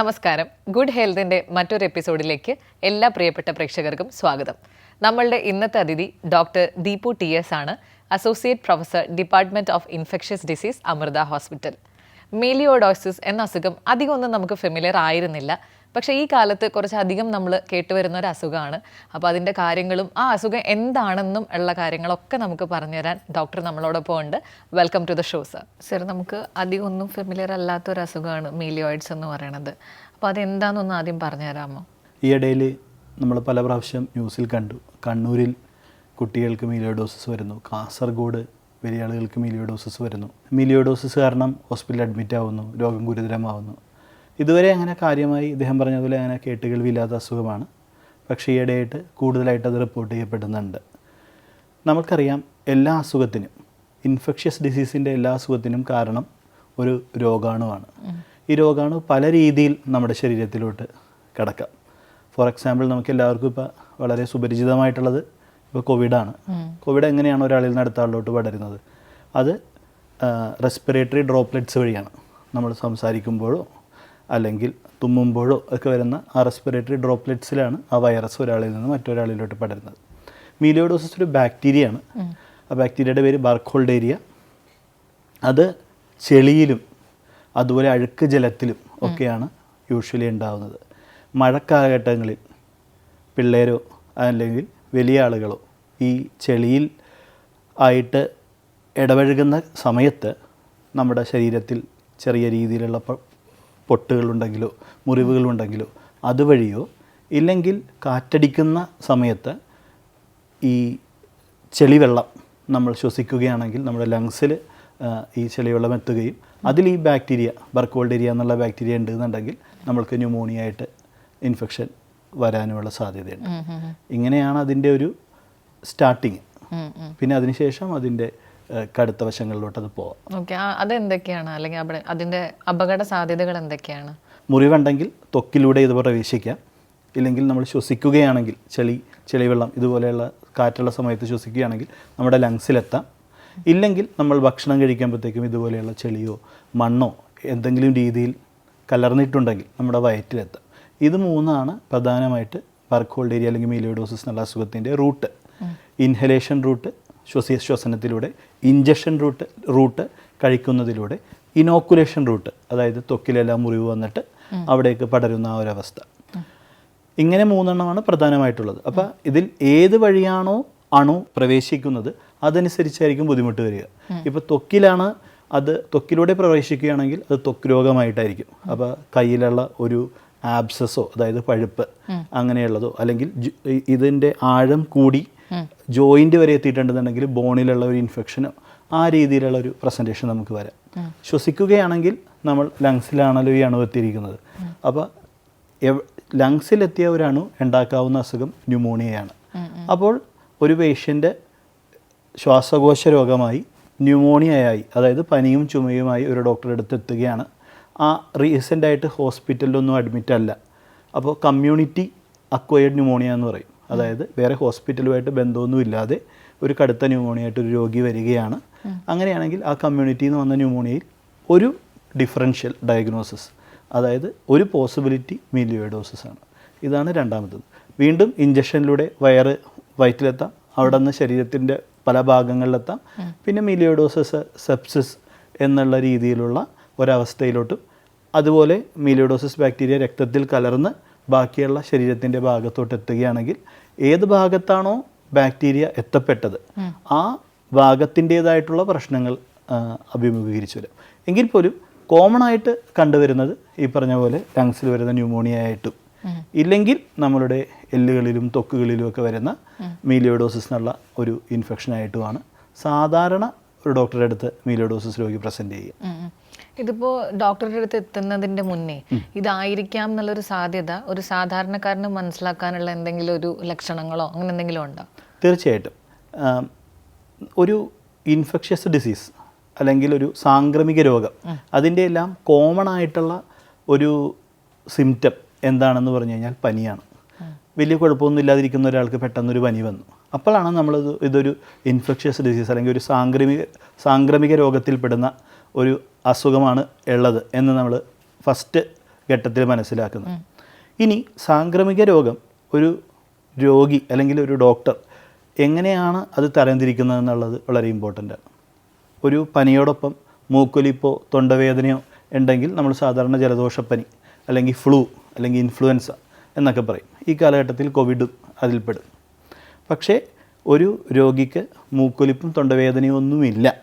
നമസ്കാരം. ഗുഡ് ഹെൽത്തിന്റെ മറ്റൊരു എപ്പിസോഡിലേക്ക് എല്ലാ പ്രിയപ്പെട്ട പ്രേക്ഷകർക്കും സ്വാഗതം. നമ്മളുടെ ഇന്നത്തെ അതിഥി ഡോക്ടർ ദീപു ടി എസ് ആണ്. Associate professor department of infectious disease Amrita hospital melioidosis എന്ന അസുഖം അധികമൊന്നും നമുക്ക് ഫെമിലിയർ ആയിരുന്നില്ല. പക്ഷേ ഈ കാലത്ത് കുറച്ചധികം നമ്മൾ കേട്ടുവരുന്ന ഒരു അസുഖമാണ്. അപ്പോൾ അതിന്റെ കാര്യങ്ങളും ആ അസുഖം എന്താണെന്നും ഉള്ള കാര്യങ്ങളൊക്കെ നമുക്ക് പറഞ്ഞുതരാൻ ഡോക്ടർ നമ്മളോടൊപ്പം ഉണ്ട്. Welcome to the show sir sir നമുക്ക് അധികം ഒന്നും ഫെമിലിയർ അല്ലാത്ത ഒരു അസുഖമാണ് മീലിയോയിഡ്സ് എന്ന് പറയുന്നത് അപ്പോൾ അതെന്താണെന്നൊന്ന് ആദ്യം പറഞ്ഞുതരാമോ? ഇടയിൽ നമ്മൾ പല പ്രാവശ്യം ന്യൂസിൽ കണ്ടു. കണ്ണൂരിൽ കുട്ടികൾക്ക് മീലിയോഡോസിസ് വരുന്നു. കാസർഗോഡ് വലിയ ആളുകൾക്ക് മീലിയോഡോസിസ് വരുന്നു. മീലിയോഡോസിസ് കാരണം ഹോസ്പിറ്റലിൽ അഡ്മിറ്റ് ആവുന്നു രോഗം ഗുരുതരമാവുന്നു. ഇതുവരെ അങ്ങനെ കാര്യമായി ഇദ്ദേഹം പറഞ്ഞതുപോലെ അങ്ങനെ കേട്ടുകേൾവില്ലാത്ത അസുഖമാണ്. പക്ഷേ ഈയിടെയായിട്ട് കൂടുതലായിട്ട് അത് റിപ്പോർട്ട് ചെയ്യപ്പെടുന്നുണ്ട്. നമുക്കറിയാം എല്ലാ അസുഖത്തിനും ഇൻഫെക്ഷ്യസ് ഡിസീസിന്റെ എല്ലാ അസുഖത്തിനും കാരണം ഒരു രോഗാണുവാണ്. ഈ രോഗാണു പല രീതിയിൽ നമ്മുടെ ശരീരത്തിലോട്ട് കിടക്കാം. ഫോർ എക്സാമ്പിൾ നമുക്ക് എല്ലാവർക്കും ഇപ്പോൾ വളരെ സുപരിചിതമായിട്ടുള്ളത് ഇപ്പോൾ കോവിഡാണ്. കോവിഡ് എങ്ങനെയാണ് ഒരാളിൽ നിന്ന് അടുത്ത ആളിലോട്ട് പടരുന്നത്? അത് റെസ്പിറേറ്ററി ഡ്രോപ്ലെറ്റ്സ് വഴിയാണ് നമ്മൾ സംസാരിക്കുമ്പോഴോ അല്ലെങ്കിൽ തുമ്മുമ്പോഴോ ഒക്കെ വരുന്ന ആ റെസ്പിറേറ്ററി ഡ്രോപ്ലെറ്റ്സിലാണ് ആ വൈറസ് ഒരാളിൽ നിന്ന് മറ്റൊരാളിലോട്ട് പടരുന്നത്. മീലിയോഡോസിസ് ഒരു ബാക്ടീരിയയാണ് ആ ബാക്ടീരിയയുടെ പേര് ബാർക്കോൾഡേരിയ അത് ചെളിയിലും അതുപോലെ അഴുക്ക് ജലത്തിലും ഒക്കെയാണ് യൂഷ്വലി ഉണ്ടാകുന്നത് മഴക്കാലഘട്ടങ്ങളിൽ പിള്ളേരോ അല്ലെങ്കിൽ വലിയ ആളുകളോ ഈ ചെളിയിൽ ആയിട്ട് ഇടപഴകുന്ന സമയത്ത് നമ്മുടെ ശരീരത്തിൽ ചെറിയ രീതിയിലുള്ള പൊട്ടുകളുണ്ടെങ്കിലോ മുറിവുകളുണ്ടെങ്കിലോ അതുവഴിയോ ഇല്ലെങ്കിൽ കാറ്റടിക്കുന്ന സമയത്ത് ഈ ചെളിവെള്ളം നമ്മൾ ശ്വസിക്കുകയാണെങ്കിൽ നമ്മുടെ ലങ്സിൽ ഈ ചെളിവെള്ളം എത്തുകയും അതിൽ ഈ ബാക്ടീരിയ ബർക്കോൾഡേരിയ എന്നുള്ള ബാക്ടീരിയ ഉണ്ടെന്നുണ്ടെങ്കിൽ നമ്മൾക്ക് ന്യൂമോണിയ ആയിട്ട് ഇൻഫെക്ഷൻ വരാനുമുള്ള സാധ്യതയുണ്ട്. ഇങ്ങനെയാണ് അതിന്റെ ഒരു സ്റ്റാർട്ടിങ്. പിന്നെ അതിനുശേഷം അതിന്റെ കടുത്ത വശങ്ങളിലോട്ട് അത് പോവാം. ഓക്കെ അതെന്തൊക്കെയാണ്? അല്ലെങ്കിൽ അവിടെ അതിന്റെ അപകട സാധ്യതകൾ എന്തൊക്കെയാണ്? മുറിവുണ്ടെങ്കിൽ തൊക്കിലൂടെ ഇത് പ്രവേശിക്കാം. ഇല്ലെങ്കിൽ നമ്മൾ ശ്വസിക്കുകയാണെങ്കിൽ ചെളി ചെളിവെള്ളം ഇതുപോലെയുള്ള കാറ്റുള്ള സമയത്ത് ശ്വസിക്കുകയാണെങ്കിൽ നമ്മുടെ ലങ്സിലെത്താം. ഇല്ലെങ്കിൽ നമ്മൾ ഭക്ഷണം കഴിക്കുമ്പോഴത്തേക്കും ഇതുപോലെയുള്ള ചെളിയോ മണ്ണോ എന്തെങ്കിലും രീതിയിൽ കലർന്നിട്ടുണ്ടെങ്കിൽ നമ്മുടെ വയറ്റിലെത്താം. ഇത് മൂന്നാണ് പ്രധാനമായിട്ട് വർക്ക് ഹോൾഡ് ഏരിയ അല്ലെങ്കിൽ മീലിയോഡോസിസ് എന്നുള്ള അസുഖത്തിന്റെ റൂട്ട് ഇൻഹലേഷൻ റൂട്ട് ശ്വസനത്തിലൂടെ ഇഞ്ചക്ഷൻ റൂട്ട് റൂട്ട് കഴിക്കുന്നതിലൂടെ ഇനോക്കുലേഷൻ റൂട്ട് അതായത് ത്വക്കിലെല്ലാം മുറിവ് വന്നിട്ട് അവിടേക്ക് പടരുന്ന ആ ഒരവസ്ഥ ഇങ്ങനെ മൂന്നെണ്ണമാണ് പ്രധാനമായിട്ടുള്ളത്. അപ്പോൾ ഇതിൽ ഏത് വഴിയാണോ അണു പ്രവേശിക്കുന്നത് അതനുസരിച്ചായിരിക്കും ബുദ്ധിമുട്ട് വരിക. ഇപ്പോൾ ത്വക്കിലാണ് അത് ത്വക്കിലൂടെ പ്രവേശിക്കുകയാണെങ്കിൽ അത് ത്വക്ക് രോഗമായിട്ടായിരിക്കും. അപ്പോൾ കയ്യിലുള്ള ഒരു ആബ്സസോ അതായത് പഴുപ്പ് അങ്ങനെയുള്ളതോ അല്ലെങ്കിൽ ഇതിന്റെ ആഴം കൂടി ജോയിന്റ് വരെ എത്തിയിട്ടുണ്ടെന്നുണ്ടെങ്കിൽ ബോണിലുള്ള ഒരു ഇൻഫെക്ഷനോ ആ രീതിയിലുള്ള ഒരു പ്രസന്റേഷൻ നമുക്ക് വരാം. ശ്വസിക്കുകയാണെങ്കിൽ നമ്മൾ ലങ്സിലാണല്ലോ ഈ അണു എത്തിയിരിക്കുന്നത്. അപ്പോൾ ലങ്സിലെത്തിയ ഒരു അണു ഉണ്ടാക്കാവുന്ന അസുഖം ന്യൂമോണിയയാണ് അപ്പോൾ ഒരു പേഷ്യന്റ് ശ്വാസകോശ രോഗമായി ന്യൂമോണിയയായി അതായത് പനിയും ചുമയുമായി ഒരു ഡോക്ടറെ അടുത്ത് എത്തുകയാണ്. ആ റീസെന്റായിട്ട് ഹോസ്പിറ്റലിലൊന്നും അഡ്മിറ്റ് അല്ല. അപ്പോൾ കമ്മ്യൂണിറ്റി അക്വയർഡ് ന്യൂമോണിയ എന്ന് പറയും. അതായത് വേറെ ഹോസ്പിറ്റലുമായിട്ട് ബന്ധമൊന്നും ഇല്ലാതെ ഒരു കടുത്ത ന്യൂമോണിയ ആയിട്ട് ഒരു രോഗി വരികയാണ്. അങ്ങനെയാണെങ്കിൽ ആ കമ്മ്യൂണിറ്റിയിൽ നിന്ന് വന്ന ന്യൂമോണിയയിൽ ഒരു ഡിഫറൻഷ്യൽ ഡയഗ്നോസിസ് അതായത് ഒരു പോസിബിലിറ്റി മീലിയോഡോസിസ് ആണ് ഇതാണ് രണ്ടാമത്തത്. വീണ്ടും ഇഞ്ചക്ഷനിലൂടെ വയറ് വയറ്റിലെത്താം അവിടെ നിന്ന് ശരീരത്തിന്റെ പല ഭാഗങ്ങളിലെത്താം. പിന്നെ മീലിയോഡോസിസ് സെപ്സിസ് എന്നുള്ള രീതിയിലുള്ള ഒരവസ്ഥയിലോട്ടും അതുപോലെ മീലിയോഡോസിസ് ബാക്ടീരിയ രക്തത്തിൽ കലർന്ന് ബാക്കിയുള്ള ശരീരത്തിന്റെ ഭാഗത്തോട്ട് എത്തുകയാണെങ്കിൽ ഏത് ഭാഗത്താണോ ബാക്ടീരിയ എത്തപ്പെട്ടത് ആ ഭാഗത്തിന്റേതായിട്ടുള്ള പ്രശ്നങ്ങൾ അഭിമുഖീകരിച്ചു വരും എങ്കിൽ പോലും കോമൺ ആയിട്ട് കണ്ടുവരുന്നത് ഈ പറഞ്ഞ പോലെ ലങ്സിൽ വരുന്ന ന്യൂമോണിയ ആയിട്ടും ഇല്ലെങ്കിൽ നമ്മളുടെ എല്ലുകളിലും തൊക്കുകളിലും ഒക്കെ വരുന്ന മീലിയോഡോസിസ് എന്നുള്ള ഒരു ഇൻഫെക്ഷൻ ആയിട്ടുമാണ് സാധാരണ ഒരു ഡോക്ടറെ അടുത്ത് മീലിയോഡോസിസ് രോഗി പ്രസന്റ് ചെയ്യുക. ഇതിപ്പോ ഡോക്ടറുടെ അടുത്ത് എത്തുന്നതിന്റെ മുന്നേ ഇതായിരിക്കാം എന്നുള്ളൊരു സാധ്യത ഒരു സാധാരണക്കാരന് മനസ്സിലാക്കാനുള്ള എന്തെങ്കിലും ഒരു ലക്ഷണങ്ങളോ അങ്ങനെ എന്തെങ്കിലും ഉണ്ടോ? തീർച്ചയായിട്ടും. ഒരു ഇൻഫെക്ഷ്യസ് ഡിസീസ് അല്ലെങ്കിൽ ഒരു സാംക്രമിക രോഗം അതിന്റെ എല്ലാം കോമൺ ആയിട്ടുള്ള ഒരു സിംറ്റം എന്താണെന്ന് പറഞ്ഞു കഴിഞ്ഞാൽ പനിയാണ്. വലിയ കുഴപ്പമൊന്നും ഇല്ലാതിരിക്കുന്ന ഒരാൾക്ക് പെട്ടെന്നൊരു പനി വന്നു. അപ്പോഴാണ് നമ്മളിത് ഇതൊരു ഇൻഫെക്ഷ്യസ് ഡിസീസ് അല്ലെങ്കിൽ ഒരു സാംക്രമിക സാംക്രമിക രോഗത്തിൽപ്പെടുന്ന ഒരു അസുഖമാണ് ഉള്ളത് എന്ന് നമ്മൾ ഫസ്റ്റ് ഘട്ടത്തിൽ മനസ്സിലാക്കുന്നു. ഇനി സാംക്രമിക രോഗം ഒരു രോഗി അല്ലെങ്കിൽ ഒരു ഡോക്ടർ എങ്ങനെയാണ് അത് തരംതിരിക്കുന്നത് എന്നുള്ളത് വളരെ ഇമ്പോർട്ടന്റ് ആണ്. ഒരു പനിയോടൊപ്പം മൂക്കൊലിപ്പോ തൊണ്ടവേദനയോ ഉണ്ടെങ്കിൽ നമ്മൾ സാധാരണ ജലദോഷപ്പനി അല്ലെങ്കിൽ ഫ്ലൂ അല്ലെങ്കിൽ ഇൻഫ്ലുവൻസ എന്നൊക്കെ പറയും. ഈ കാലഘട്ടത്തിൽ കോവിഡും അതിൽപ്പെടും. പക്ഷേ ഒരു രോഗിക്ക് മൂക്കൊലിപ്പും തൊണ്ടവേദനയും ഒന്നുമില്ല.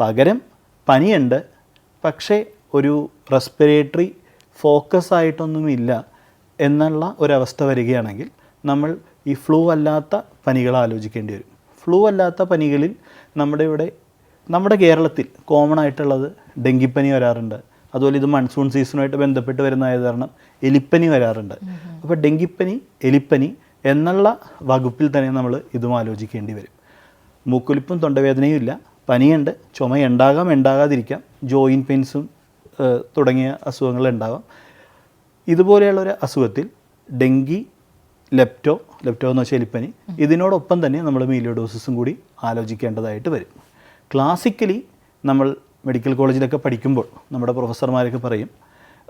പകരം പനിയുണ്ട്. പക്ഷേ ഒരു റെസ്പിറേറ്ററി ഫോക്കസ് ആയിട്ടൊന്നുമില്ല എന്നുള്ള ഒരവസ്ഥ വരികയാണെങ്കിൽ നമ്മൾ ഈ ഫ്ലൂ അല്ലാത്ത പനികൾ ആലോചിക്കേണ്ടി വരും. ഫ്ലൂ അല്ലാത്ത പനികളിൽ നമ്മുടെ ഇവിടെ നമ്മുടെ കേരളത്തിൽ കോമൺ ആയിട്ടുള്ളത് ഡെങ്കിപ്പനി വരാറുണ്ട്. അതുപോലെ ഇത് മൺസൂൺ സീസണുമായിട്ട് ബന്ധപ്പെട്ട് വരുന്നതായത് കാരണം എലിപ്പനി വരാറുണ്ട്. അപ്പോൾ ഡെങ്കിപ്പനി എലിപ്പനി എന്നുള്ള വകുപ്പിൽ തന്നെ നമ്മൾ ഇതും ആലോചിക്കേണ്ടി വരും. മൂക്കൊലിപ്പും തൊണ്ടവേദനയും ഇല്ല. പനിയുണ്ട് ചുമ ഉണ്ടാകാം ഉണ്ടാകാതിരിക്കാം ജോയിൻ പെയിൻസും തുടങ്ങിയ അസുഖങ്ങൾ ഉണ്ടാകാം ഇതുപോലെയുള്ള ഒരു അസുഖത്തിൽ ഡെങ്കി ലെപ്റ്റോ ലെപ്റ്റോ എന്ന് വെച്ചാൽ എലിപ്പനി ഇതിനോടൊപ്പം തന്നെ നമ്മൾ മീലിയോഡോസിസും കൂടി ആലോചിക്കേണ്ടതായിട്ട് വരും. ക്ലാസിക്കലി നമ്മൾ മെഡിക്കൽ കോളേജിലൊക്കെ പഠിക്കുമ്പോൾ നമ്മുടെ പ്രൊഫസർമാരൊക്കെ പറയും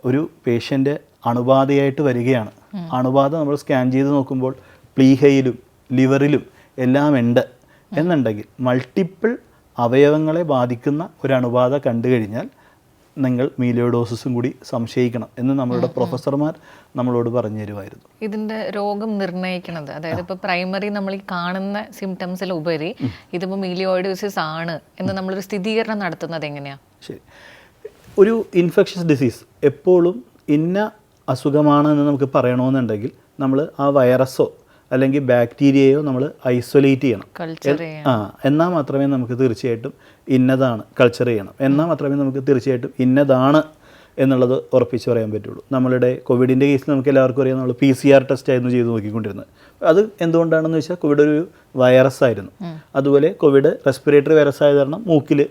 ഒരു പേഷ്യന്റ് അണുബാധയായിട്ട് വരികയാണ്. അണുബാധ നമ്മൾ സ്കാൻ ചെയ്ത് നോക്കുമ്പോൾ പ്ലീഹയിലും ലിവറിലും എല്ലാം ഉണ്ട് എന്നുണ്ടെങ്കിൽ മൾട്ടിപ്പിൾ അവയവങ്ങളെ ബാധിക്കുന്ന ഒരു അണുബാധ കണ്ടു കഴിഞ്ഞാൽ നിങ്ങൾ മീലിയോഡോസിസും കൂടി സംശയിക്കണം എന്ന് നമ്മളുടെ പ്രൊഫസർമാർ നമ്മളോട് പറഞ്ഞു തരുമായിരുന്നു. ഇതിന്റെ രോഗം നിർണയിക്കുന്നത് അതായത് ഇപ്പൊ പ്രൈമറി നമ്മൾ ഈ കാണുന്ന സിംറ്റംസിൽ ഉപരി ഇതിപ്പോ മീലിയോഡോസിസ് ആണ് എന്ന് നമ്മളൊരു സ്ഥിരീകരണം നടത്തുന്നത് എങ്ങനെയാ? ശരി. ഒരു ഇൻഫെക്ഷസ് ഡിസീസ് എപ്പോഴും ഇന്ന അസുഖമാണ് എന്ന് നമുക്ക് പറയണമെന്നുണ്ടെങ്കിൽ നമ്മൾ ആ വൈറസോ അല്ലെങ്കിൽ ബാക്ടീരിയയോ നമ്മൾ ഐസൊലേറ്റ് ചെയ്യണം. ആ എന്നാൽ മാത്രമേ നമുക്ക് തീർച്ചയായിട്ടും ഇന്നതാണ്. കൾച്ചർ ചെയ്യണം. എന്നാൽ മാത്രമേ നമുക്ക് തീർച്ചയായിട്ടും ഇന്നതാണ് എന്നുള്ളത് ഉറപ്പിച്ച് പറയാൻ പറ്റുള്ളൂ. നമ്മളുടെ കോവിഡിന്റെ കേസിൽ നമുക്ക് എല്ലാവർക്കും അറിയാം നമ്മൾ പി സി ആർ ടെസ്റ്റ് ആയിരുന്നു ചെയ്ത് നോക്കിക്കൊണ്ടിരുന്നത്. അത് എന്തുകൊണ്ടാണെന്ന് വെച്ചാൽ കോവിഡ് ഒരു വൈറസ് ആയിരുന്നു. അതുപോലെ കോവിഡ് റെസ്പിറേറ്ററി വൈറസ് ആയത് കാരണം മൂക്കിൽ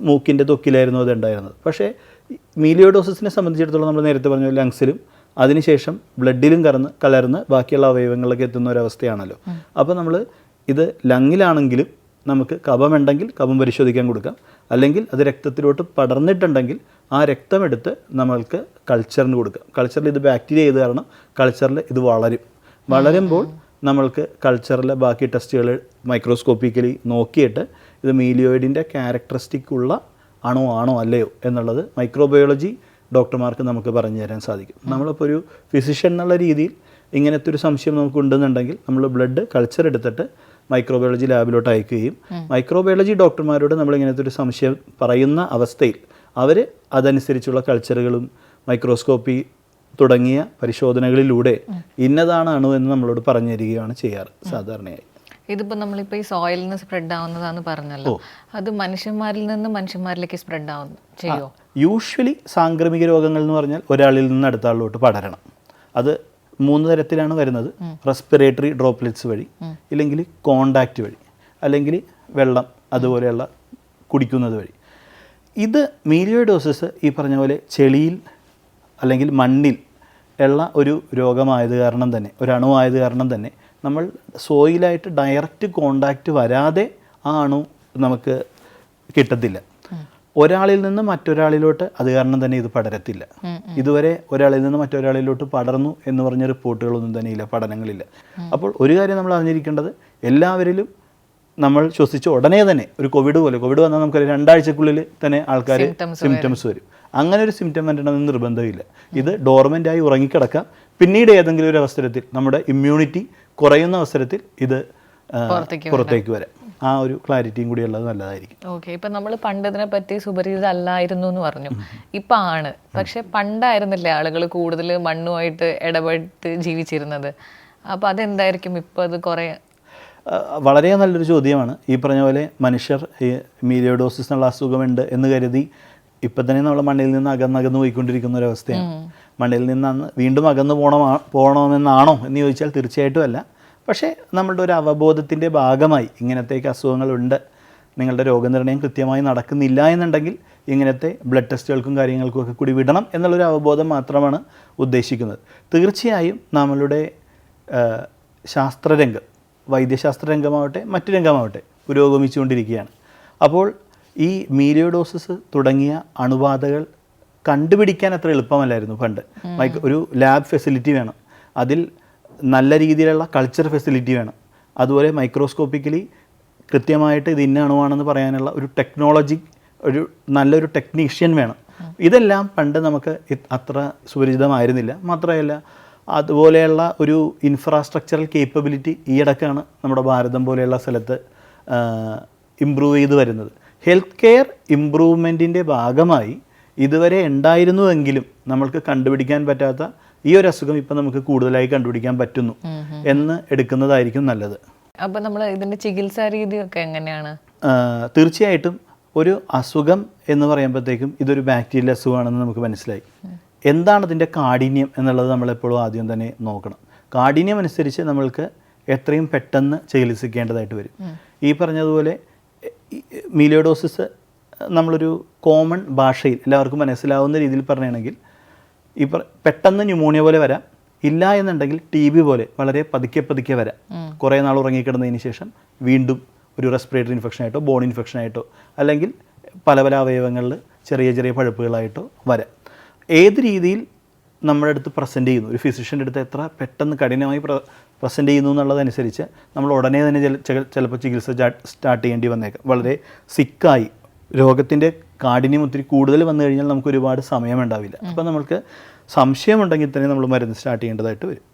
മൂക്കിന്റെ തൊക്കിലായിരുന്നു അത് ഉണ്ടായിരുന്നത്. പക്ഷേ മീലിയോഡോസിനെ സംബന്ധിച്ചിടത്തോളം നമ്മൾ നേരത്തെ പറഞ്ഞ ലങ്സിലും അതിനുശേഷം ബ്ലഡിലും കറന്ന് കലർന്ന് ബാക്കിയുള്ള അവയവങ്ങളിലേക്ക് എത്തുന്ന ഒരവസ്ഥയാണല്ലോ. അപ്പോൾ നമ്മൾ ഇത് ലങ്ങിലാണെങ്കിലും നമുക്ക് കഫമുണ്ടെങ്കിൽ കഫം പരിശോധിക്കാൻ കൊടുക്കാം. അല്ലെങ്കിൽ അത് രക്തത്തിലോട്ട് പടർന്നിട്ടുണ്ടെങ്കിൽ ആ രക്തമെടുത്ത് നമ്മൾക്ക് കൾച്ചറിന് കൊടുക്കാം. കൾച്ചറിൽ ഇത് ബാക്ടീരിയ ചെയ്ത് കാരണം കൾച്ചറിൽ ഇത് വളരും. വളരുമ്പോൾ നമ്മൾക്ക് കൾച്ചറിലെ ബാക്കി ടെസ്റ്റുകൾ മൈക്രോസ്കോപ്പിക്കലി നോക്കിയിട്ട് ഇത് മീലിയോയിഡിന്റെ ക്യാരക്ടറിസ്റ്റിക് ഉള്ള ആണോ ആണോ അല്ലയോ എന്നുള്ളത് മൈക്രോബയോളജി ഡോക്ടർമാർക്ക് നമുക്ക് പറഞ്ഞു തരാൻ സാധിക്കും. നമ്മളിപ്പോൾ ഒരു ഫിസിഷ്യൻ എന്നുള്ള രീതിയിൽ ഇങ്ങനത്തെ ഒരു സംശയം നമുക്ക് ഉണ്ടെന്നുണ്ടെങ്കിൽ നമ്മൾ ബ്ലഡ് കൾച്ചർ എടുത്തിട്ട് മൈക്രോബയോളജി ലാബിലോട്ട് അയക്കുകയും മൈക്രോബയോളജി ഡോക്ടർമാരോട് നമ്മൾ ഇങ്ങനത്തെ ഒരു സംശയം പറയുന്ന അവസ്ഥയിൽ അവർ അതനുസരിച്ചുള്ള കൾച്ചറുകളും മൈക്രോസ്കോപ്പി തുടങ്ങിയ പരിശോധനകളിലൂടെ ഇന്നതാണ് അണു എന്ന് നമ്മളോട് പറഞ്ഞു തരികയാണ് ചെയ്യാറ് സാധാരണയായി. ഇതിപ്പോ നമ്മളിപ്പോ ഈ സോയിലിൽ നിന്ന് സ്പ്രെഡ് ആവുന്നതാന്ന് പറഞ്ഞല്ലോ. അത് മനുഷ്യന്മാരിൽ നിന്ന് മനുഷ്യന്മാരിലേക്ക് സ്പ്രെഡ് ആവുന്നു. ചെയ്യോ? യൂഷ്വലി സാംക്രമിക രോഗങ്ങൾ എന്ന് പറഞ്ഞാൽ ഒരാളിൽ നിന്ന് അടുത്ത ആളിലോട്ട് പടരണം. അത് മൂന്ന് തരത്തിലാണ് വരുന്നത്. റെസ്പിറേറ്ററി ഡ്രോപ്ലെറ്റ്സ് വഴി ഇല്ലെങ്കിൽ കോണ്ടാക്റ്റ് വഴി അല്ലെങ്കിൽ വെള്ളം അതുപോലെയുള്ള കുടിക്കുന്നത് വഴി. ഇത് മീലിയോഡോസിസ് ഈ പറഞ്ഞ പോലെ ചെളിയിൽ അല്ലെങ്കിൽ മണ്ണിൽ ഉള്ള ഒരു രോഗമായത് കാരണം തന്നെ ഒരു അണുവായത് കാരണം തന്നെ നമ്മൾ സോയിലായിട്ട് ഡയറക്റ്റ് കോണ്ടാക്റ്റ് വരാതെ ആ അണു നമുക്ക് കിട്ടത്തില്ല. ഒരാളിൽ നിന്ന് മറ്റൊരാളിലോട്ട് അത് കാരണം തന്നെ ഇത് പടരത്തില്ല. ഇതുവരെ ഒരാളിൽ നിന്ന് മറ്റൊരാളിലോട്ട് പടർന്നു എന്ന് പറഞ്ഞ റിപ്പോർട്ടുകളൊന്നും തന്നെ ഇല്ല പഠനങ്ങളില്ല. അപ്പോൾ ഒരു കാര്യം നമ്മൾ അറിഞ്ഞിരിക്കേണ്ടത് എല്ലാവരിലും നമ്മൾ ശ്വസിച്ച ഉടനെ തന്നെ ഒരു കോവിഡ് പോലെ കോവിഡ് വന്നാൽ നമുക്ക് രണ്ടാഴ്ചക്കുള്ളിൽ തന്നെ ആൾക്കാർ സിംറ്റംസ് വരും. അങ്ങനെ ഒരു സിംറ്റം വരണമെന്ന് നിർബന്ധമില്ല. ഇത് ഡോർമെന്റായി ആയി ഉറങ്ങിക്കിടക്കാം. പിന്നീട് ഏതെങ്കിലും ഒരു അവസരത്തിൽ നമ്മുടെ ഇമ്മ്യൂണിറ്റി കുറയുന്ന അവസരത്തിൽ ഇത് പുറത്തേക്ക് വരാം. ആ ഒരു ക്ലാരിറ്റിയും കൂടി ഉള്ളത് നല്ലതായിരിക്കും. ഓക്കെ ഇപ്പൊ നമ്മൾ പണ്ട് ഇതിനെ പറ്റി സുപരിചിതല്ലായിരുന്നു എന്ന് പറഞ്ഞു. ഇപ്പൊ ആണ് പക്ഷെ പണ്ടായിരുന്നില്ലേ ആളുകൾ കൂടുതൽ മണ്ണുമായിട്ട് ഇടപെട്ട് ജീവിച്ചിരുന്നത്? അപ്പൊ അതെന്തായിരിക്കും ഇപ്പൊ അത് കുറെ? വളരെ നല്ലൊരു ചോദ്യമാണ്. ഈ പറഞ്ഞ പോലെ മനുഷ്യർ ഈ മീലിയോഡോസിസ് എന്നുള്ള അസുഖമുണ്ട് എന്ന് കരുതി ഇപ്പം തന്നെ നമ്മൾ മണ്ണിൽ നിന്ന് അകന്നകന്ന് പോയിക്കൊണ്ടിരിക്കുന്ന ഒരു അവസ്ഥയാണ്. മണ്ണിൽ നിന്ന് അന്ന് വീണ്ടും അകന്നു പോകണമാ പോകണമെന്നാണോ എന്ന് ചോദിച്ചാൽ തീർച്ചയായിട്ടും അല്ല. പക്ഷേ നമ്മളുടെ ഒരു അവബോധത്തിന്റെ ഭാഗമായി ഇങ്ങനത്തേക്ക് അസുഖങ്ങളുണ്ട്. നിങ്ങളുടെ രോഗനിർണയം കൃത്യമായി നടക്കുന്നില്ല എന്നുണ്ടെങ്കിൽ ഇങ്ങനത്തെ ബ്ലഡ് ടെസ്റ്റുകൾക്കും കാര്യങ്ങൾക്കും ഒക്കെ കൂടി വിടണം എന്നുള്ളൊരു അവബോധം മാത്രമാണ് ഉദ്ദേശിക്കുന്നത്. തീർച്ചയായും നമ്മളുടെ ശാസ്ത്രരംഗം വൈദ്യശാസ്ത്ര രംഗമാവട്ടെ മറ്റു രംഗമാവട്ടെ പുരോഗമിച്ചുകൊണ്ടിരിക്കുകയാണ്. അപ്പോൾ ഈ മീലിയോഡോസിസ് തുടങ്ങിയ അണുബാധകൾ കണ്ടുപിടിക്കാൻ അത്ര എളുപ്പമല്ലായിരുന്നു പണ്ട്. ഒരു ലാബ് ഫെസിലിറ്റി വേണം. അതിൽ നല്ല രീതിയിലുള്ള കൾച്ചർ ഫെസിലിറ്റി വേണം. അതുപോലെ മൈക്രോസ്കോപ്പിക്കലി കൃത്യമായിട്ട് ഇത് ഇന്ന അണുവാണെന്ന് പറയാനുള്ള ഒരു ടെക്നോളജി ഒരു നല്ലൊരു ടെക്നീഷ്യൻ വേണം. ഇതെല്ലാം പണ്ട് നമുക്ക് അത്ര സുപരിചിതമായിരുന്നില്ല. മാത്രമല്ല അതുപോലെയുള്ള ഒരു ഇൻഫ്രാസ്ട്രക്ചറൽ കേപ്പബിലിറ്റി ഈയിടക്കാണ് നമ്മുടെ ഭാരതം പോലെയുള്ള സ്ഥലത്ത് ഇമ്പ്രൂവ് ചെയ്ത് വരുന്നത്. ഹെൽത്ത് കെയർ ഇമ്പ്രൂവ്മെന്റിന്റെ ഭാഗമായി ഇതുവരെ ഉണ്ടായിരുന്നുവെങ്കിലും നമ്മൾക്ക് കണ്ടുപിടിക്കാൻ പറ്റാത്ത ഈ ഒരു അസുഖം ഇപ്പം നമുക്ക് കൂടുതലായി കണ്ടുപിടിക്കാൻ പറ്റുന്നു എന്ന് എടുക്കുന്നതായിരിക്കും നല്ലത്. അപ്പോൾ നമ്മൾ ഇതിന്റെ ചികിത്സാ രീതിയൊക്കെ എങ്ങനെയാണ്? തീർച്ചയായിട്ടും ഒരു അസുഖം എന്ന് പറയുമ്പോഴത്തേക്കും ഇതൊരു ബാക്ടീരിയൽ അസുഖമാണെന്ന് നമുക്ക് മനസ്സിലായി. എന്താണ് ഇതിന്റെ കാഠിന്യം എന്നുള്ളത് നമ്മളെപ്പോഴും ആദ്യം തന്നെ നോക്കണം. കാഠിന്യം അനുസരിച്ച് നമ്മൾക്ക് എത്രയും പെട്ടെന്ന് ചികിത്സിക്കേണ്ടതായിട്ട് വരും. ഈ പറഞ്ഞതുപോലെ മീലിയോഡോസിസ് നമ്മളൊരു കോമൺ ഭാഷയിൽ എല്ലാവർക്കും മനസ്സിലാവുന്ന രീതിയിൽ പറയുകയാണെങ്കിൽ പറ- പെട്ടെന്ന് ന്യൂമോണിയ പോലെ വരാം. ഇല്ല എന്നുണ്ടെങ്കിൽ ടി ബി പോലെ വളരെ പതുക്കെ പതുക്കെ വരാം. കുറേ നാൾ ഉറങ്ങിക്കിടന്നതിന് ശേഷം വീണ്ടും ഒരു റെസ്പിറേറ്ററി ഇൻഫെക്ഷൻ ആയിട്ടോ ബോൺ ഇൻഫെക്ഷൻ ആയിട്ടോ അല്ലെങ്കിൽ പല പല അവയവങ്ങളിൽ ചെറിയ ചെറിയ പഴുപ്പുകളായിട്ടോ വരാം. ഏത് രീതിയിൽ നമ്മുടെ അടുത്ത് പ്രസന്റ് ചെയ്യുന്നു? ഒരു ഫിസിഷ്യന്റെ അടുത്ത് എത്ര പെട്ടെന്ന് കഠിനമായി പ്ര പ്രസന്റ് ചെയ്യുന്നു എന്നുള്ളതനുസരിച്ച് നമ്മൾ ഉടനെ തന്നെ ചില- ചില- ചിലപ്പോൾ ചികിത്സ സ്റ്റാർട്ട് ചെയ്യേണ്ടി വന്നേക്കാം. വളരെ സിക്കായി രോഗത്തിന്റെ കാഠിന്യം ഒത്തിരി കൂടുതൽ വന്നു കഴിഞ്ഞാൽ നമുക്ക് ഒരുപാട് സമയം ഉണ്ടാവില്ല അപ്പോൾ നമുക്ക് സംശയമുണ്ടെങ്കിൽ തന്നെ നമ്മൾ മരുന്ന് സ്റ്റാർട്ട് ചെയ്യേണ്ടതായിട്ട് വരും.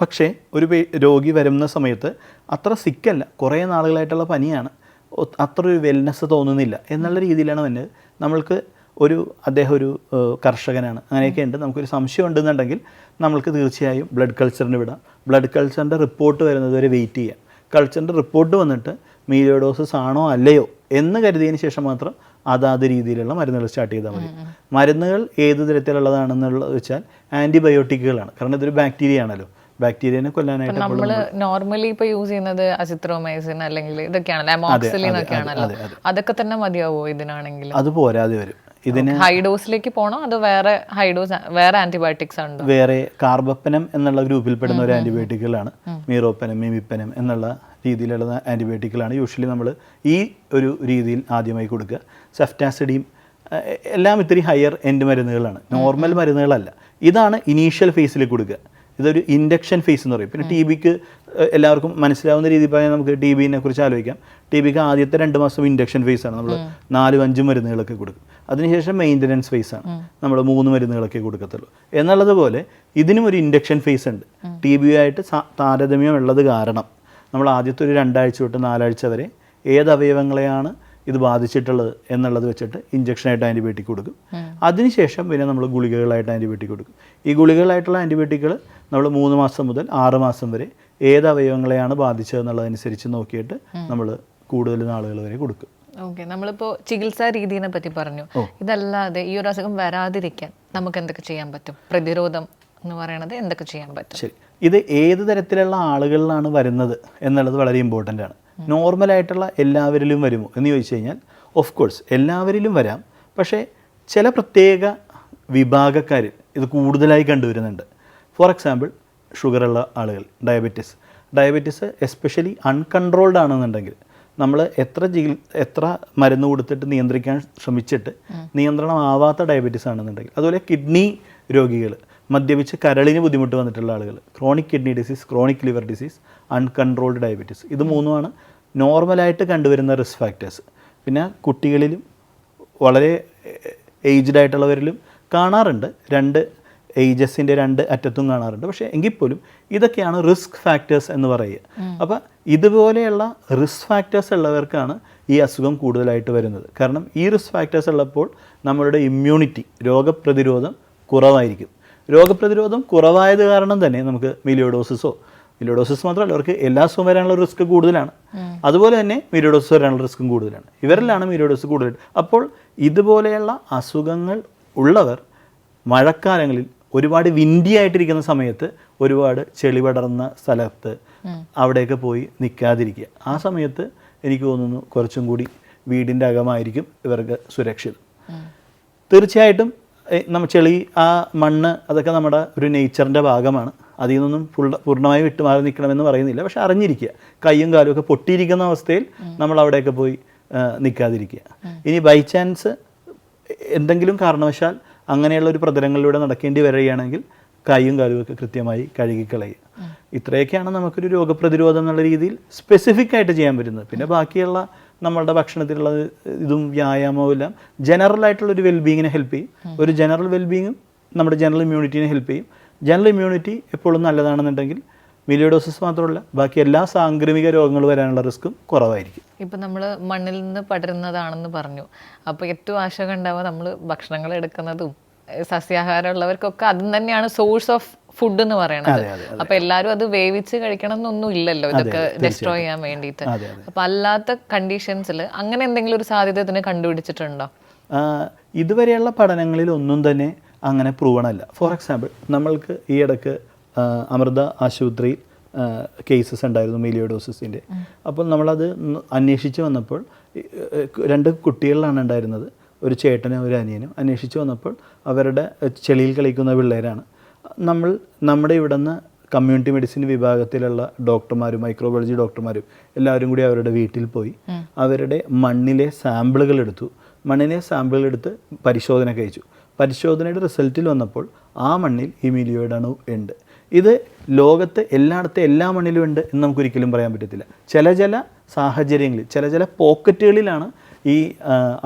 പക്ഷേ ഒരു രോഗി വരുന്ന സമയത്ത് അത്ര സിക്കല്ല കുറേ നാളുകളായിട്ടുള്ള പനിയാണ്. അത്ര ഒരു വെൽനെസ് തോന്നുന്നില്ല. എന്നുള്ള രീതിയിലാണ് വന്നത്. നമ്മൾക്ക് ഒരു അദ്ദേഹം ഒരു കർഷകനാണ്. അങ്ങനെയൊക്കെ ഉണ്ട്. നമുക്കൊരു സംശയം ഉണ്ടെന്നുണ്ടെങ്കിൽ നമ്മൾക്ക് തീർച്ചയായും ബ്ലഡ് കൾച്ചറിന് വിടാം. ബ്ലഡ് കൾച്ചറിന്റെ റിപ്പോർട്ട് വരുന്നത് വരെ വെയിറ്റ് ചെയ്യാം. കൾച്ചറിന്റെ റിപ്പോർട്ട് വന്നിട്ട് മീലിയോഡോസിസ് ആണോ അല്ലയോ എന്ന് കരുതിയതിന് ശേഷം മാത്രം അതാത് രീതിയിലുള്ള മരുന്നുകൾ സ്റ്റാർട്ട് ചെയ്താൽ മതി. മരുന്നുകൾ ഏത് തരത്തിലുള്ളതാണെന്നുള്ളത് വെച്ചാൽ ആന്റിബയോട്ടിക്കുകളാണ് കാരണം ഇതൊരു ബാക്ടീരിയ ആണല്ലോ ബാക്ടീരിയനെ കൊല്ലാനായിട്ട് നമ്മൾ നോർമലി ഇപ്പൊ യൂസ് ചെയ്യുന്നത് അസിത്രോമൈസിൻ അല്ലെങ്കിൽ ഇതൊക്കെയാണല്ലോ. അതൊക്കെ തന്നെ മതിയാവോ ഇതിനാണെങ്കിൽ അത് പോരാതെ വരും. ഇതിന് ഹൈ ഡോസിലേക്ക് പോണോ? അതോ വേറെ ഹൈ ഡോസ് വേറെ ആന്റിബയോട്ടിക്സ് ഉണ്ടോ വേറെ കാർബപ്പനം എന്നുള്ള ഗ്രൂപ്പിൽപ്പെടുന്ന ഒരു ആന്റിബയോട്ടിക്കുകളാണ് മീറോപ്പനം മിമിപ്പനം എന്നുള്ള രീതിയിലുള്ള ആന്റിബയോട്ടിക്കുകളാണ് യൂഷ്വലി നമ്മൾ ഈ ഒരു രീതിയിൽ ആദ്യമായി കൊടുക്കുക. സെഫ്റ്റാസിഡിയും എല്ലാം ഇത്തിരി ഹയർ എൻഡ് മരുന്നുകളാണ്. നോർമൽ മരുന്നുകളല്ല. ഇതാണ് ഇനീഷ്യൽ ഫേസിൽ കൊടുക്കുക. ഇതൊരു ഇൻഡക്ഷൻ ഫേസ് എന്ന് പറയും. പിന്നെ ടി ബിക്ക് എല്ലാവർക്കും മനസ്സിലാവുന്ന രീതിയിൽ പറയാൻ നമുക്ക് ടി ബിനെ കുറിച്ച് ആലോചിക്കാം. ടി ബിക്ക് ആദ്യത്തെ രണ്ട് മാസം ഇൻഡക്ഷൻ ഫേസ് ആണ്. നമ്മൾ നാലും അഞ്ചും മരുന്നുകളൊക്കെ കൊടുക്കും. അതിനുശേഷം മെയിന്റനൻസ് ഫേസ് ആണ്. നമ്മൾ മൂന്ന് മരുന്നുകളൊക്കെ കൊടുക്കത്തുള്ളൂ. എന്നുള്ളതുപോലെ ഇതിനും ഒരു ഇൻഡക്ഷൻ ഫേസ് ഉണ്ട്. ടി ബി ആയിട്ട് സാ- താരതമ്യം ഉള്ളത് കാരണം നമ്മൾ ആദ്യത്തെ ഒരു രണ്ടാഴ്ച തൊട്ട് നാലാഴ്ച വരെ ഏത് അവയവങ്ങളെയാണ് ഇത് ബാധിച്ചിട്ടുള്ളത് എന്നുള്ളത് വെച്ചിട്ട് ഇഞ്ചക്ഷനായിട്ട് ആന്റിബയോട്ടിക് കൊടുക്കും. അതിനുശേഷം പിന്നെ നമ്മൾ ഗുളികകളായിട്ട് ആന്റിബയോട്ടിക് കൊടുക്കും. ഈ ഗുളികകളായിട്ടുള്ള ആന്റിബയോട്ടിക്കുകൾ നമ്മൾ മൂന്ന് മാസം മുതൽ ആറ് മാസം വരെ ഏത് അവയവങ്ങളെയാണ് ബാധിച്ചതെന്നുള്ളതനുസരിച്ച് നോക്കിയിട്ട് നമ്മൾ കൂടുതൽ നാളുകൾ വരെ കൊടുക്കും. ഓക്കെ നമ്മളിപ്പോൾ ചികിത്സാ രീതിയെ പറ്റി പറഞ്ഞു. ഇതല്ലാതെ ഈ ഒരു അസുഖം വരാതിരിക്കാൻ നമുക്ക് എന്തൊക്കെ ചെയ്യാൻ പറ്റും? പ്രതിരോധം എന്ന് പറയുന്നത് എന്തൊക്കെ ചെയ്യാൻ പറ്റും? ശരി. ഇത് ഏത് തരത്തിലുള്ള ആളുകളിലാണ് വരുന്നത് എന്നുള്ളത് വളരെ ഇമ്പോർട്ടന്റ് ആണ്. നോർമലായിട്ടുള്ള എല്ലാവരിലും വരുമോ? എന്ന് ചോദിച്ചു കഴിഞ്ഞാൽ ഓഫ് കോഴ്സ് എല്ലാവരിലും വരാം. പക്ഷേ ചില പ്രത്യേക വിഭാഗക്കാർ ഇത് കൂടുതലായി കണ്ടുവരുന്നുണ്ട്. ഫോർ എക്സാമ്പിൾ ഷുഗറുള്ള ആളുകൾ ഡയബറ്റിസ് ഡയബറ്റിസ് എസ്പെഷ്യലി അൺകൺട്രോൾഡ് ആണെന്നുണ്ടെങ്കിൽ നമ്മൾ എത്ര ചികി എത്ര മരുന്ന് കൊടുത്തിട്ട് നിയന്ത്രിക്കാൻ ശ്രമിച്ചിട്ട് നിയന്ത്രണമാവാത്ത ഡയബറ്റിസ് ആണെന്നുണ്ടെങ്കിൽ അതുപോലെ കിഡ്നി രോഗികൾ മദ്യപിച്ച് കരളിന് ബുദ്ധിമുട്ട് വന്നിട്ടുള്ള ആളുകൾ. Chronic kidney disease chronic liver disease uncontrolled diabetes ഇത് മൂന്നുമാണ് നോർമലായിട്ട് കണ്ടുവരുന്ന റിസ്ക് ഫാക്ടേഴ്സ് പിന്നെ കുട്ടികളിലും വളരെ ഏജ്ഡ് ആയിട്ടുള്ളവരിലും കാണാറുണ്ട്. രണ്ട് ഏജസിന്റെ രണ്ട് അറ്റത്തും കാണാറുണ്ട്. പക്ഷേ എങ്കിൽ പോലും ഇതൊക്കെയാണ് റിസ്ക് ഫാക്ടേഴ്സ് എന്ന് പറയുക. അപ്പോൾ ഇതുപോലെയുള്ള റിസ്ക് ഫാക്ടേഴ്സ് ഉള്ളവർക്കാണ് ഈ അസുഖം കൂടുതലായിട്ട് വരുന്നത്. കാരണം ഈ റിസ്ക് ഫാക്ടേഴ്സ് ഉള്ളപ്പോൾ നമ്മളുടെ ഇമ്മ്യൂണിറ്റി രോഗപ്രതിരോധം കുറവായിരിക്കും. രോഗപ്രതിരോധം കുറവായത് കാരണം തന്നെ നമുക്ക് മിലിയോഡോസിസോ മിലിയോഡോസിസ് മാത്രമല്ല അവർക്ക് എല്ലാ അസുഖം വരാനുള്ള റിസ്ക് കൂടുതലാണ്. അതുപോലെ തന്നെ മിലിയോഡോസിസ് വരാനുള്ള റിസ്ക്കും കൂടുതലാണ്. ഇവരിലാണ് മിലിയോഡോസിസ് കൂടുതൽ. അപ്പോൾ ഇതുപോലെയുള്ള അസുഖങ്ങൾ ഉള്ളവർ മഴക്കാലങ്ങളിൽ ഒരുപാട് വിൻഡി ആയിട്ടിരിക്കുന്ന സമയത്ത് ഒരുപാട് ചെളി പടർന്ന സ്ഥലത്ത് അവിടെയൊക്കെ പോയി നിൽക്കാതിരിക്കുക. ആ സമയത്ത് എനിക്ക് തോന്നുന്നു കുറച്ചും കൂടി വീടിന്റെ അകമായിരിക്കും ഇവർക്ക് സുരക്ഷിതം. തീർച്ചയായിട്ടും എ, നമ്മ ചെളി ആ മണ്ണ് അതൊക്കെ നമ്മുടെ ഒരു നേച്ചറിന്റെ ഭാഗമാണ്. അതിൽ നിന്നൊന്നും ഫുൾ പൂർണമായി വിട്ടുമാറി നിൽക്കണമെന്ന് പറയുന്നില്ല. പക്ഷെ അറിഞ്ഞിരിക്കുക. കയ്യും കാലും ഒക്കെ പൊട്ടിയിരിക്കുന്ന അവസ്ഥയിൽ നമ്മൾ അവിടെയൊക്കെ പോയി നിൽക്കാതിരിക്കുക. ഇനി ബൈ ചാൻസ് എന്തെങ്കിലും കാരണവശാൽ അങ്ങനെയുള്ള ഒരു പ്രതലങ്ങളിലൂടെ നടക്കേണ്ടി വരികയാണെങ്കിൽ കൈയും കാലും ഒക്കെ കൃത്യമായി കഴുകിക്കളയുക. ഇത്രയൊക്കെയാണ് നമുക്കൊരു രോഗപ്രതിരോധം എന്നുള്ള രീതിയിൽ സ്പെസിഫിക് ആയിട്ട് ചെയ്യാൻ പറ്റുന്നത്. പിന്നെ ബാക്കിയുള്ള നമ്മളുടെ ഭക്ഷണത്തിലുള്ള ഇതും വ്യായാമവും എല്ലാം ജനറൽ ആയിട്ടുള്ള ഒരു വെൽബീങ്ങിനെ ഹെൽപ്പ് ചെയ്യും. ഒരു ജനറൽ വെൽബീങ്ങും നമ്മുടെ ജനറൽ ഇമ്മ്യൂണിറ്റിനെ ഹെൽപ്പ് ചെയ്യും. ജനറൽ ഇമ്മ്യൂണിറ്റി എപ്പോഴും നല്ലതാണെന്നുണ്ടെങ്കിൽ മിലിയോഡോസിസ് മാത്രമല്ല ബാക്കി എല്ലാ സാംക്രമിക രോഗങ്ങൾ വരാനുള്ള റിസ്ക്കും കുറവായിരിക്കും. ഇപ്പൊ നമ്മൾ മണ്ണിൽ നിന്ന് പടരുന്നതാണെന്ന് പറഞ്ഞു. അപ്പോൾ ഏറ്റവും ആശങ്ക ഉണ്ടാവുക നമ്മൾ ഭക്ഷണങ്ങൾ എടുക്കുന്നതും സസ്യാഹാരം ഉള്ളവർക്കൊക്കെ അതും തന്നെയാണ് സോഴ്സ് ഓഫ് ഫുഡ് എന്ന് അതെ, അപ്പൊ എല്ലാരും അത് വേവിച്ച് കഴിക്കണം എന്നൊന്നും ഇല്ലല്ലോ ഇതൊക്കെ ഡെസ്ട്രോയ് ചെയ്യാൻ വേണ്ടിയിട്ട്. അപ്പൊ അല്ലാത്ത കണ്ടീഷൻസിൽ അങ്ങനെ എന്തെങ്കിലും ഒരു സാധ്യത ഇതിന് കണ്ടുപിടിച്ചിട്ടുണ്ടോ? ഇതുവരെയുള്ള പഠനങ്ങളിൽ ഒന്നും തന്നെ അങ്ങനെ പ്രൂവണല്ല ഫോർ എക്സാമ്പിൾ നമ്മൾക്ക് ഈ ഇടയ്ക്ക് അമൃത ആശുപത്രിയിൽ കേസസ് ഉണ്ടായിരുന്നു മീലിയോഡോസിന്റെ അപ്പോൾ നമ്മളത് അന്വേഷിച്ച് വന്നപ്പോൾ രണ്ട് കുട്ടികളിലാണ് ഉണ്ടായിരുന്നത്. ഒരു ചേട്ടനും ഒരു അനിയനും അന്വേഷിച്ച് വന്നപ്പോൾ അവരുടെ ചെളിയിൽ കളിക്കുന്ന പിള്ളേരാണ്. നമ്മൾ നമ്മുടെ ഇവിടുന്ന് കമ്മ്യൂണിറ്റി മെഡിസിൻ വിഭാഗത്തിലുള്ള ഡോക്ടർമാരും മൈക്രോബയോളജി ഡോക്ടർമാരും എല്ലാവരും കൂടി അവരുടെ വീട്ടിൽ പോയി. അവരുടെ മണ്ണിലെ സാമ്പിളുകൾ എടുത്തു. മണ്ണിലെ സാമ്പിളുകൾ എടുത്ത് പരിശോധന കഴിച്ചു. പരിശോധനയുടെ റിസൾട്ടിൽ വന്നപ്പോൾ ആ മണ്ണിൽ ഈ അണു ഉണ്ട്. ഇത് ലോകത്ത് എല്ലായിടത്തും എല്ലാ മണ്ണിലും ഉണ്ട് എന്ന് നമുക്ക് ഒരിക്കലും പറയാൻ പറ്റത്തില്ല. ചില ചില സാഹചര്യങ്ങളിൽ ചില ചില പോക്കറ്റുകളിലാണ് ഈ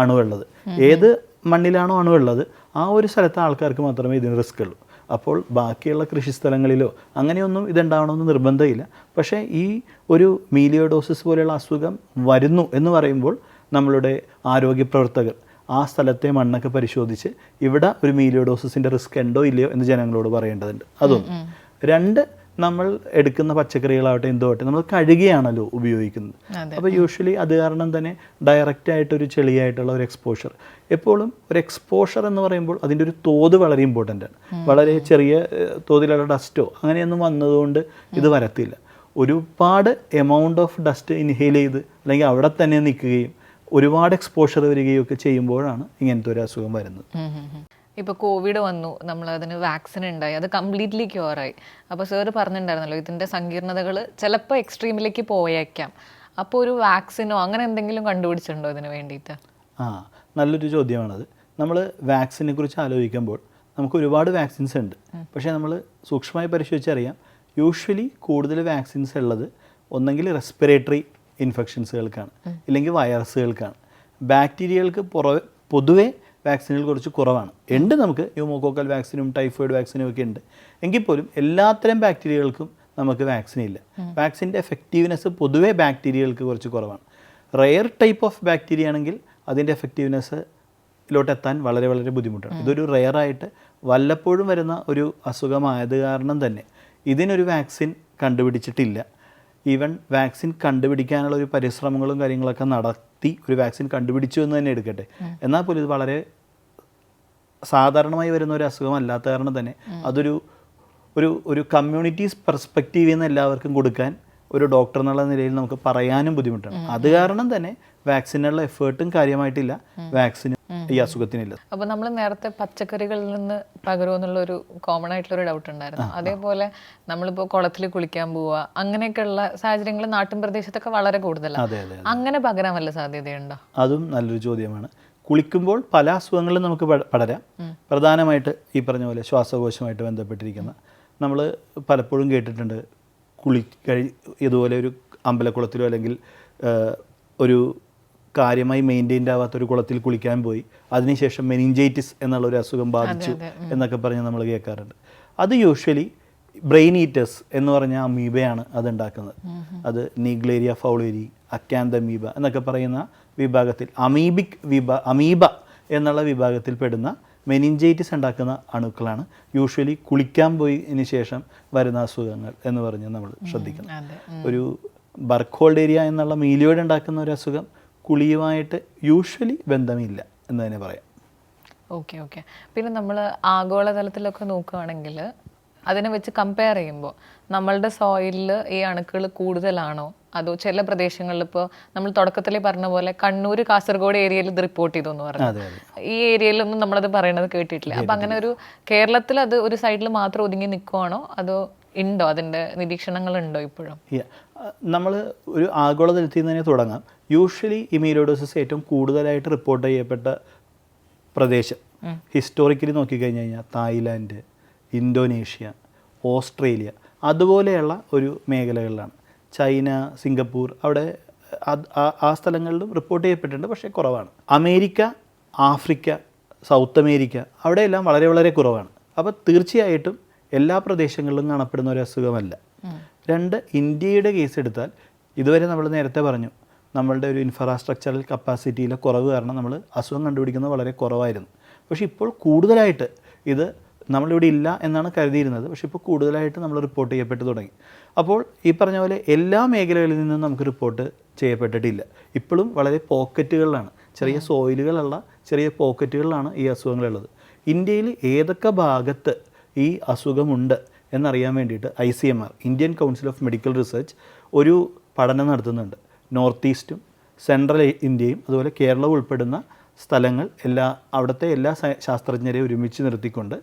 അണുവുള്ളത് ഏത് മണ്ണിലാണോ അണുവുള്ളത് ആ ഒരു സ്ഥലത്തെ ആൾക്കാർക്ക് മാത്രമേ ഇതിന് റിസ്ക് ഉള്ളൂ. അപ്പോൾ ബാക്കിയുള്ള കൃഷിസ്ഥലങ്ങളിലോ അങ്ങനെയൊന്നും ഇതുണ്ടാവണമെന്ന് നിർബന്ധമില്ല. പക്ഷേ ഈ ഒരു മീലിയോഡോസിസ് പോലെയുള്ള അസുഖം വരുന്നു എന്ന് പറയുമ്പോൾ നമ്മളുടെ ആരോഗ്യ പ്രവർത്തകർ ആ സ്ഥലത്തെ മണ്ണൊക്കെ പരിശോധിച്ച് ഇവിടെ ഒരു മീലിയോഡോസിസിന്റെ റിസ്ക് ഉണ്ടോ ഇല്ലയോ എന്ന് ജനങ്ങളോട് പറയേണ്ടതുണ്ട്. അതൊന്ന് രണ്ട് നമ്മൾ എടുക്കുന്ന പച്ചക്കറികളാവട്ടെ എന്തുമാവട്ടെ നമ്മൾ കഴുകിയാണല്ലോ ഉപയോഗിക്കുന്നത്. അപ്പൊ അപ്പോൾ യൂഷ്വലി അത് കാരണം തന്നെ ഡയറക്റ്റ് ആയിട്ട് ഒരു ചെളിയായിട്ടുള്ള ഒരു എക്സ്പോഷർ എപ്പോഴും ഒരു എക്സ്പോഷർ എന്ന് പറയുമ്പോൾ അതിന്റെ ഒരു തോത് വളരെ ഇമ്പോർട്ടന്റ് ആണ്. വളരെ ചെറിയ തോതിലുള്ള ഡസ്റ്റോ അങ്ങനെയൊന്നും വന്നതുകൊണ്ട് ഇത് വരത്തില്ല. ഒരുപാട് എമൗണ്ട് ഓഫ് ഡസ്റ്റ് ഇൻഹെയിൽ ചെയ്ത് അല്ലെങ്കിൽ അവിടെ തന്നെ നിൽക്കുകയും ഒരുപാട് എക്സ്പോഷർ വരികയും ഒക്കെ ചെയ്യുമ്പോഴാണ് ഇങ്ങനത്തെ ഒരു അസുഖം വരുന്നത്. ഇപ്പോൾ കോവിഡ് വന്നു നമ്മൾ അതിന് വാക്സിൻ ഉണ്ടായി അത് കംപ്ലീറ്റ്ലി ക്യൂറായി അപ്പോൾ സാർ പറഞ്ഞിട്ടുണ്ടായിരുന്നല്ലോ ഇതിന്റെ സങ്കീർണതകൾ ചിലപ്പോൾ എക്സ്ട്രീമിലേക്ക് പോയേക്കാം. അപ്പോൾ ഒരു വാക്സിനോ അങ്ങനെ എന്തെങ്കിലും കണ്ടുപിടിച്ചിട്ടുണ്ടോ ഇതിന് വേണ്ടിയിട്ട്? ആ നല്ലൊരു ചോദ്യമാണത്. നമ്മൾ വാക്സിനെ കുറിച്ച് ആലോചിക്കുമ്പോൾ നമുക്ക് ഒരുപാട് വാക്സിൻസ് ഉണ്ട്. പക്ഷേ നമ്മൾ സൂക്ഷ്മമായി പരിശോധിച്ചറിയാം യൂഷ്വലി കൂടുതൽ വാക്സിൻസ് ഉള്ളത് ഒന്നെങ്കിൽ റെസ്പിറേറ്ററി ഇൻഫെക്ഷൻസുകൾക്കാണ് ഇല്ലെങ്കിൽ വൈറസുകൾക്കാണ് ബാക്ടീരിയകൾക്ക് പുറ പൊതുവേ വാക്സിനുകൾ കുറച്ച് കുറവാണ്. ഉണ്ട് നമുക്ക് ന്യൂമോക്കോക്കൽ വാക്സിനും ടൈഫോയിഡ് വാക്സിനും ഒക്കെ ഉണ്ട്. എങ്കിൽ പോലും എല്ലാത്തരം ബാക്ടീരിയകൾക്കും നമുക്ക് വാക്സിൻ ഇല്ല. വാക്സിന്റെ എഫക്റ്റീവ്നെസ് പൊതുവേ ബാക്ടീരിയകൾക്ക് കുറച്ച് കുറവാണ്. റെയർ ടൈപ്പ് ഓഫ് ബാക്ടീരിയ ആണെങ്കിൽ അതിന്റെ എഫക്റ്റീവ്നെസ് എത്താൻ വളരെ വളരെ ബുദ്ധിമുട്ടാണ്. ഇതൊരു റെയറായിട്ട് ആയിട്ട് വല്ലപ്പോഴും വരുന്ന ഒരു അസുഖമായത് കാരണം തന്നെ ഇതിനൊരു വാക്സിൻ കണ്ടുപിടിച്ചിട്ടില്ല. ഈവൻ വാക്സിൻ കണ്ടുപിടിക്കാനുള്ള ഒരു പരിശ്രമങ്ങളും കാര്യങ്ങളൊക്കെ നടത്തി ഒരു വാക്സിൻ കണ്ടുപിടിച്ചു എന്ന് തന്നെ എടുക്കട്ടെ. എന്നാൽ പോലും ഇത് വളരെ സാധാരണമായി വരുന്ന ഒരു അസുഖമല്ലാത്ത കാരണം തന്നെ അതൊരു ഒരു ഒരു കമ്മ്യൂണിറ്റീസ് പെർസ്പെക്റ്റീവിൽ നിന്ന് എല്ലാവർക്കും കൊടുക്കാൻ ഒരു ഡോക്ടർ എന്നുള്ള നിലയിൽ നമുക്ക് പറയാനും ബുദ്ധിമുട്ടാണ്. അത് കാരണം തന്നെ വാക്സിനുള്ള എഫേർട്ടും കാര്യമായിട്ടില്ല. വാക്സിനും ഈ അസുഖത്തിനില്ല. അപ്പോൾ നമ്മൾ നേരത്തെ പച്ചക്കറികളിൽ നിന്ന് പകരുമോ എന്നുള്ളൊരു കോമൺ ആയിട്ടുള്ള ഒരു ഡൗട്ട് ഉണ്ടായിരുന്നു. അതേപോലെ നമ്മളിപ്പോ കുളത്തിൽ കുളിക്കാൻ പോവുക അങ്ങനെയൊക്കെയുള്ള സാഹചര്യങ്ങൾ നാട്ടിൻ പ്രദേശത്തൊക്കെ വളരെ കൂടുതലാണ് അങ്ങനെ പകരാൻ വല്ല സാധ്യതയുണ്ടോ? അതും നല്ലൊരു ചോദ്യമാണ്. കുളിക്കുമ്പോൾ പല അസുഖങ്ങളും നമുക്ക് പട- പടരാം. പ്രധാനമായിട്ട് ഈ പറഞ്ഞ പോലെ ശ്വാസകോശമായിട്ട് ബന്ധപ്പെട്ടിരിക്കുന്ന നമ്മൾ പലപ്പോഴും കേട്ടിട്ടുണ്ട്. കുളി കഴി ഇതുപോലെ ഒരു അമ്പലക്കുളത്തിലോ അല്ലെങ്കിൽ ഒരു കാര്യമായി മെയിന്റെയിൻഡ് ആവാത്ത ഒരു കുളത്തിൽ കുളിക്കാൻ പോയി. അതിനുശേഷം മെനിഞ്ചൈറ്റിസ് എന്നുള്ള ഒരു അസുഖം ബാധിച്ചു എന്നൊക്കെ പറഞ്ഞ് നമ്മൾ കേൾക്കാറുണ്ട്. അത് യൂഷ്വലി ബ്രെയിൻ ഈറ്റേഴ്സ് എന്ന് പറഞ്ഞ അമീബയാണ് അത് ഉണ്ടാക്കുന്നത് അത് നീഗ്ലേരിയ ഫൗളേരി അക്കാന്തമീബ എന്നൊക്കെ പറയുന്ന വിഭാഗത്തിൽ അമീബിക് വിഭാ അമീബ എന്നുള്ള വിഭാഗത്തിൽ പെടുന്ന മെനിഞ്ചൈറ്റിസ് ഉണ്ടാക്കുന്ന അണുക്കളാണ്. യൂഷ്വലി കുളിക്കാൻ പോയതിന് ശേഷം വരുന്ന അസുഖങ്ങൾ എന്ന് പറഞ്ഞ് നമ്മൾ ശ്രദ്ധിക്കണം. ഒരു ബർക്കോൾഡ് ഏരിയ എന്നുള്ള മീലിയോട് ഉണ്ടാക്കുന്ന ഒരു അസുഖം കുളിയുമായിട്ട് യൂഷ്വലി ബന്ധമില്ല എന്ന് തന്നെ പറയാം. ഓക്കെ ഓക്കെ പിന്നെ നമ്മൾ ആഗോളതലത്തിലൊക്കെ നോക്കുകയാണെങ്കിൽ അതിനെ വെച്ച് കമ്പയർ ചെയ്യുമ്പോൾ നമ്മളുടെ സോയിലിൽ ഈ അണുക്കൾ കൂടുതലാണോ? അതോ ചില പ്രദേശങ്ങളിൽ ഇപ്പോൾ നമ്മൾ തുടക്കത്തിൽ പറഞ്ഞ പോലെ കണ്ണൂർ കാസർഗോഡ് ഏരിയയിൽ ഇത് റിപ്പോർട്ട് ചെയ്തു എന്ന് പറഞ്ഞു. ഈ ഏരിയയിലൊന്നും നമ്മളത് പറയണത് കേട്ടിട്ടില്ല. അപ്പൊ അങ്ങനെ ഒരു കേരളത്തിൽ അത് ഒരു സൈഡിൽ മാത്രം ഒതുങ്ങി നിൽക്കുവാണോ അതോ ഉണ്ടോ അതിന്റെ നിരീക്ഷണങ്ങൾ ഉണ്ടോ ഇപ്പോഴും? നമ്മൾ ഒരു ആഗോളതലത്തിൽ നിന്ന് തന്നെ തുടങ്ങാം. യൂഷ്വലി ഈ മീലോഡോസിസ് ഏറ്റവും കൂടുതലായിട്ട് റിപ്പോർട്ട് ചെയ്യപ്പെട്ട പ്രദേശം ഹിസ്റ്റോറിക്കലി നോക്കിക്കഴിഞ്ഞ് കഴിഞ്ഞാൽ തായ്ലാൻഡ് ഇന്തോനേഷ്യ ഓസ്ട്രേലിയ അതുപോലെയുള്ള ഒരു മേഖലകളിലാണ്. ചൈന സിംഗപ്പൂർ അവിടെ ആ- സ്ഥലങ്ങളിലും റിപ്പോർട്ട് ചെയ്യപ്പെട്ടിട്ടുണ്ട് പക്ഷേ കുറവാണ്. അമേരിക്ക ആഫ്രിക്ക സൗത്ത് അമേരിക്ക അവിടെയെല്ലാം വളരെ വളരെ കുറവാണ്. അപ്പോൾ തീർച്ചയായിട്ടും എല്ലാ പ്രദേശങ്ങളിലും കാണപ്പെടുന്ന ഒരു അസുഖമല്ല. രണ്ട് ഇന്ത്യയുടെ കേസ് എടുത്താൽ ഇതുവരെ നമ്മൾ നേരത്തെ പറഞ്ഞു നമ്മളുടെ ഒരു ഇൻഫ്രാസ്ട്രക്ചറൽ കപ്പാസിറ്റിയിലെ കുറവ് കാരണം നമ്മൾ അസുഖം കണ്ടുപിടിക്കുന്നത് വളരെ കുറവായിരുന്നു. പക്ഷേ ഇപ്പോൾ കൂടുതലായിട്ട് ഇത് നമ്മളിവിടെ ഇല്ല എന്നാണ് കരുതിയിരുന്നത്. പക്ഷേ ഇപ്പോൾ കൂടുതലായിട്ട് നമ്മൾ റിപ്പോർട്ട് ചെയ്യപ്പെട്ട് തുടങ്ങി. അപ്പോൾ ഈ പറഞ്ഞ പോലെ എല്ലാ മേഖലകളിൽ നിന്നും നമുക്ക് റിപ്പോർട്ട് ചെയ്യപ്പെട്ടിട്ടില്ല. ഇപ്പോഴും വളരെ പോക്കറ്റുകളിലാണ് ചെറിയ സോയിലുകളുള്ള ചെറിയ പോക്കറ്റുകളിലാണ് ഈ അസുഖങ്ങളുള്ളത്. ഇന്ത്യയിൽ ഏതൊക്കെ ഭാഗത്ത് ഈ അസുഖമുണ്ട് എന്നറിയാൻ വേണ്ടിയിട്ട് I C M R Indian Council of Medical Research ഒരു പഠനം നടത്തുന്നുണ്ട്. നോർത്ത് ഈസ്റ്റും സെൻട്രൽ ഇന്ത്യയും അതുപോലെ കേരളവും ഉൾപ്പെടുന്ന സ്ഥലങ്ങൾ എല്ലാ അവിടുത്തെ എല്ലാ ശാസ്ത്രജ്ഞരെ ഒരുമിച്ച് നിർത്തിക്കൊണ്ട്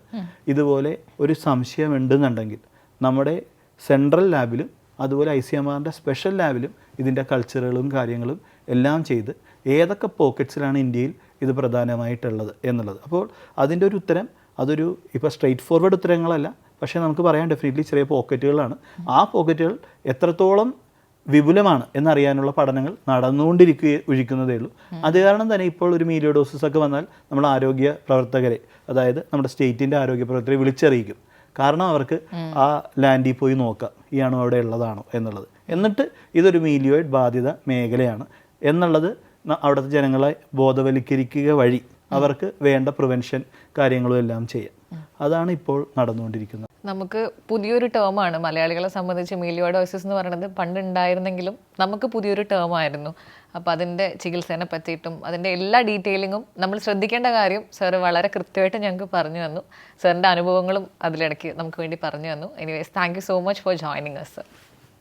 ഇതുപോലെ ഒരു സംശയമുണ്ടെന്നുണ്ടെങ്കിൽ നമ്മുടെ സെൻട്രൽ ലാബിലും അതുപോലെ ഐ സി എം ആറിന്റെ സ്പെഷ്യൽ ലാബിലും ഇതിന്റെ കൾച്ചറുകളും കാര്യങ്ങളും എല്ലാം ചെയ്ത് ഏതൊക്കെ പോക്കറ്റ്സിലാണ് ഇന്ത്യയിൽ ഇത് പ്രധാനമായിട്ടുള്ളത് എന്നുള്ളത്. അപ്പോൾ അതിന്റെ ഒരു ഉത്തരം അതൊരു ഇപ്പോൾ സ്ട്രെയിറ്റ് ഫോർവേഡ് ഉത്തരങ്ങളല്ല പക്ഷേ നമുക്ക് പറയാൻ ഡെഫിനറ്റ്ലി ചെറിയ പോക്കറ്റുകളാണ്. ആ പോക്കറ്റുകൾ എത്രത്തോളം വിപുലമാണ് എന്നറിയാനുള്ള പഠനങ്ങൾ നടന്നുകൊണ്ടിരിക്കുക ഒഴിക്കുന്നതേ ഉള്ളൂ. അത് കാരണം തന്നെ ഇപ്പോൾ ഒരു മീലിയോഡോസിസ് ഒക്കെ വന്നാൽ നമ്മൾ ആരോഗ്യ പ്രവർത്തകരെ അതായത് നമ്മുടെ സ്റ്റേറ്റിന്റെ ആരോഗ്യ പ്രവർത്തകരെ വിളിച്ചറിയിക്കും. കാരണം അവർക്ക് ആ ലാൻഡിൽ പോയി നോക്കാം ഈ അണു അവിടെ ഉള്ളതാണോ എന്നുള്ളത്. എന്നിട്ട് ഇതൊരു മീലിയോയിഡ് ബാധിത മേഖലയാണ്. എന്നുള്ളത് അവിടുത്തെ ജനങ്ങളെ ബോധവൽക്കരിക്കുക വഴി അവർക്ക് വേണ്ട പ്രിവെൻഷൻ കാര്യങ്ങളും എല്ലാം ചെയ്യാം. അതാണ് ഇപ്പോൾ നടന്നുകൊണ്ടിരിക്കുന്നത്. നമുക്ക് പുതിയൊരു ടേമാണ് മലയാളികളെ സംബന്ധിച്ച് മീലിയോഡോസിസ് എന്ന് പറയുന്നത് പണ്ട് ഉണ്ടായിരുന്നെങ്കിലും നമുക്ക് പുതിയൊരു ടേമായിരുന്നു അപ്പോൾ അതിന്റെ ചികിത്സേനെ പറ്റിയിട്ടും അതിന്റെ എല്ലാ ഡീറ്റെയിലിങ്ങും നമ്മൾ ശ്രദ്ധിക്കേണ്ട കാര്യം സർ വളരെ കൃത്യമായിട്ട് ഞങ്ങൾക്ക് പറഞ്ഞു തന്നു. സാറിന്റെ അനുഭവങ്ങളും അതിലിടയ്ക്ക് നമുക്ക് വേണ്ടി പറഞ്ഞു തന്നു. Anyways thank you so much for joining us sir